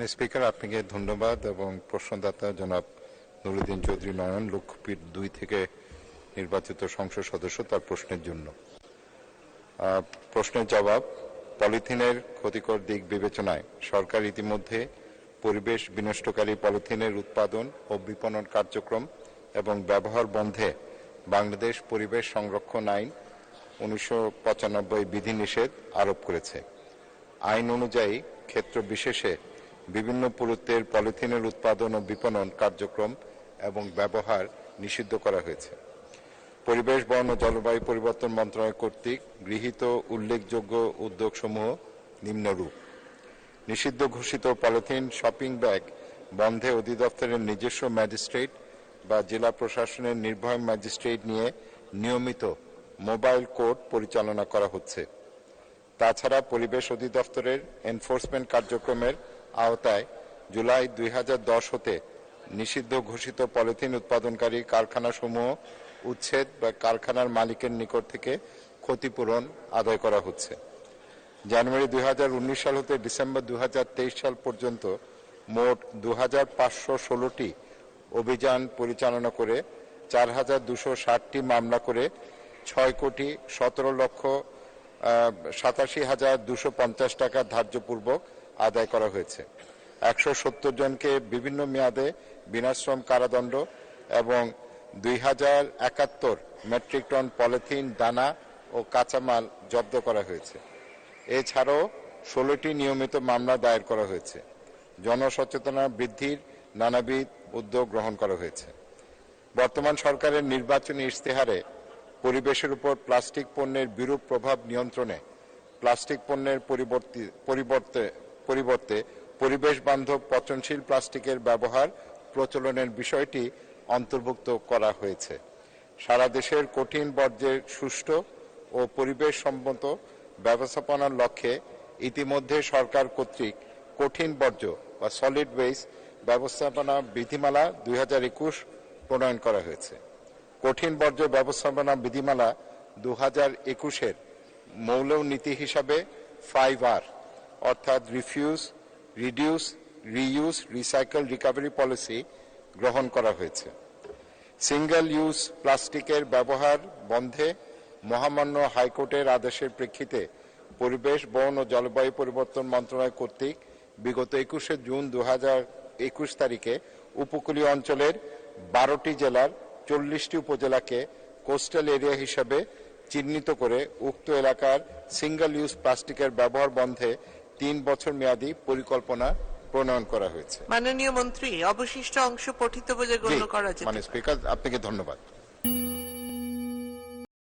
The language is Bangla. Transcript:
স্পিকার আপনাকে ধন্যবাদ এবং প্রশ্নদাতা জনাব নুরুদ্দিন চৌধুরী নয়ন লক্ষ্যপীঠ দুই থেকে নির্বাচিত সংসদ সদস্য তার প্রশ্নের জন্য। প্রশ্নের জবাব, পলিথিনের ক্ষতিকর দিক বিবেচনায় সরকার ইতিমধ্যে পরিবেশ বিনষ্টকারী পলিথিনের উৎপাদন ও বিপণন কার্যক্রম এবং ব্যবহার বন্ধে বাংলাদেশ পরিবেশ সংরক্ষণ আইন উনিশশো পঁচানব্বই বিধিনিষেধ আরোপ করেছে। আইন অনুযায়ী ক্ষেত্র বিশেষে বিভিন্ন পুরুত্বের পলিথিনের উৎপাদন ও বিপণন কার্যক্রম এবং ব্যবহার নিষিদ্ধ করা হয়েছে। পরিবেশ, বন ও জলবায়ু পরিবর্তন মন্ত্রণালয় কর্তৃক গৃহীত উল্লেখযোগ্য উদ্যোগসমূহ নিম্নরূপ। নিষিদ্ধ ঘোষিত পলিথিন, শপিং ব্যাগ, বন্ধে অধিদপ্তরের নিজস্ব ম্যাজিস্ট্রেট বা জেলা প্রশাসনের নির্ভয় ম্যাজিস্ট্রেট নিয়ে নিয়মিত মোবাইল কোর্ট পরিচালনা করা হচ্ছে। তাছাড়া পরিবেশ অধিদপ্তরের এনফোর্সমেন্ট কার্যক্রমের আওতায় জুলাই দুই হাজার দশ হতে নিষিদ্ধ ঘোষিত পলিথিন উৎপাদনকারী কারখানাসমূহ উচ্ছেদ বা কারখানার মালিকের নিকট থেকে ক্ষতিপূরণ আদায় করা হচ্ছে। জানুয়ারি দুই হাজার উনিশ সাল হতে ডিসেম্বর দুই হাজার তেইশ সাল পর্যন্ত মোট দু হাজার অভিযান পরিচালনা করে চার হাজার দুশো ষাটটি মামলা করে ছয় কোটি সতেরো লক্ষ সাতাশি হাজার দুশো পঞ্চাশ টাকা ধার্যপূর্বক আদায় করা হয়েছে। একশো সত্তর জনকে বিভিন্ন মেয়াদে বিনাশ্রম কারাদণ্ড এবং দুই হাজার একাত্তর মেট্রিক টন পলিথিন, দানা ও কাঁচামাল জব্দ করা হয়েছে। এছাড়াও ষোলোটি নিয়মিত মামলা দায়ের করা হয়েছে। জনসচেতনা বৃদ্ধির নানাবিধ উদ্যোগ গ্রহণ করা হয়েছে। বর্তমান সরকারের নির্বাচনী ইশতেহারে পরিবেশের উপর প্লাস্টিক পণ্যের বিরূপ প্রভাব নিয়ন্ত্রণে প্লাস্টিক পণ্যের পরিবর্তে পরিবর্তে পরিবেশ বান্ধব পচনশীল প্লাস্টিকের ব্যবহার প্রচলনের বিষয়টি অন্তর্ভুক্ত করা হয়েছে। সারা দেশের কঠিন বর্জ্যের সুষ্ঠু ও পরিবেশ সম্মত ব্যবস্থাপনার লক্ষ্যে ইতিমধ্যে সরকার কর্তৃক কঠিন বর্জ্য বা সলিড ওয়েস্ট ব্যবস্থাপনা বিধিমালা দুই হাজার একুশ প্রণয়ন করা হয়েছে। কঠিন বর্জ্য ব্যবস্থাপনা বিধিমালা দু হাজার একুশের মৌল নীতি হিসাবে ফাইভ আর অর্থাৎ refuse reduce reuse recycle recovery policy গ্রহণ করা হয়েছে। সিঙ্গেল ইউজ প্লাস্টিকের ব্যবহার বন্ধে মহামান্য হাইকোর্টের আদেশের প্রেক্ষিতে পরিবেশ, বন ও জলবায়ু পরিবর্তন মন্ত্রণালয় কর্তৃক বিগত একুশে জুন দু একুশ তারিখে উপকূলীয় অঞ্চলের বারোটি জেলার চল্লিশটি উপজেলাকে কোস্টাল এরিয়া হিসাবে চিহ্নিত করে উক্ত এলাকার সিঙ্গেল ইউজ প্লাস্টিকের ব্যবহার বন্ধে তিন বছর মেয়াদি পরিকল্পনা প্রণয়ন করা হয়েছে। মাননীয় মন্ত্রী অবশিষ্ট অংশ পঠিত বলে গণ্য করা যায় মানে স্পিকার আপনাকে ধন্যবাদ।